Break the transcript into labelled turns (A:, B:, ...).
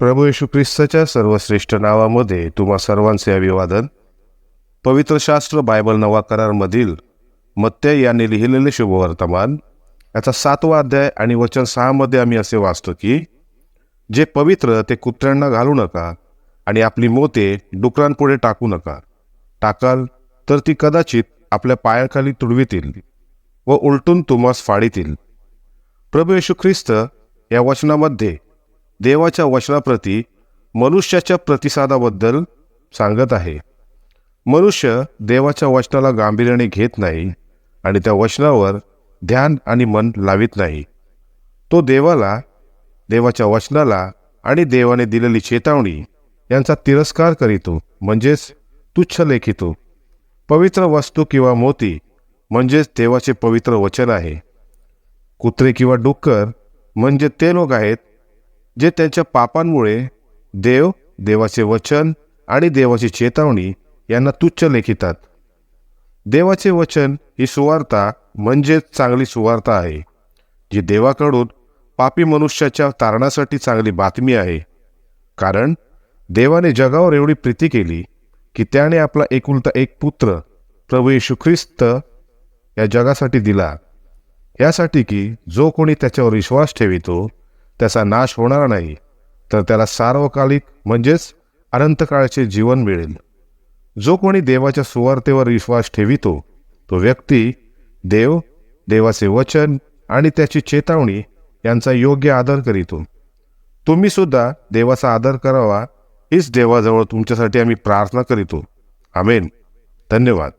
A: प्रभू येशू ख्रिस्ताच्या सर्वश्रेष्ठ नावामध्ये तुम्हा सर्वांचे अभिवादन. पवित्र शास्त्र बायबल नवा करारमधील मत्ते यांनी लिहिलेले शुभवर्तमान. याचा सातवा अध्याय आणि वचन सहामध्ये आम्ही असे वाचतो की जे पवित्र ते कुत्र्यांना घालू नका आणि आपली मोते डुकरांपुढे टाकू नका. टाकाल तर ती कदाचित आपल्या पायाखाली तुडवितील व उलटून तुम्हास फाडीतील. प्रभू येशू ख्रिस्त या वचनामध्ये देवाच्या वचनाप्रती मनुष्याच्या प्रतिसादाबद्दल सांगत आहे. मनुष्य देवाच्या वचनाला गांभीर्याने घेत नाही आणि त्या वचनावर ध्यान आणि मन लावित नाही. तो देवाला देवाच्या वचनाला आणि देवाने दिलेली चेतावणी यांचा तिरस्कार करीतो म्हणजेच तुच्छ लेखितो. पवित्र वस्तू किंवा मोती म्हणजेच देवाचे पवित्र वचन आहे. कुत्रे किंवा डुक्कर म्हणजे ते लोक आहेत जे त्यांच्या पापांमुळे देव देवाचे वचन आणि देवाची चेतावणी यांना तुच्छ लेखितात. देवाचे वचन ही सुवार्ता म्हणजेच चांगली सुवार्ता आहे जी देवाकडून पापी मनुष्याच्या तारणासाठी चांगली बातमी आहे. कारण देवाने जगावर एवढी प्रीती केली की त्याने आपला एकुलता एक पुत्र प्रभू येशू ख्रिस्त या जगासाठी दिला. यासाठी की जो कोणी त्याच्यावर विश्वास ठेवितो त्याचा नाश होणार नाही तर त्याला सार्वकालिक म्हणजेच अनंतकाळचे जीवन मिळेल. जो कोणी देवाच्या सुवार्तेवर विश्वास ठेवितो तो व्यक्ती देव देवाचे वचन आणि त्याची चेतावणी यांचा योग्य आदर करीतो. तुम्ही सुद्धा देवाचा आदर करावा हीच देवाजवळ तुमच्यासाठी आम्ही प्रार्थना करीतो. आमेन. धन्यवाद.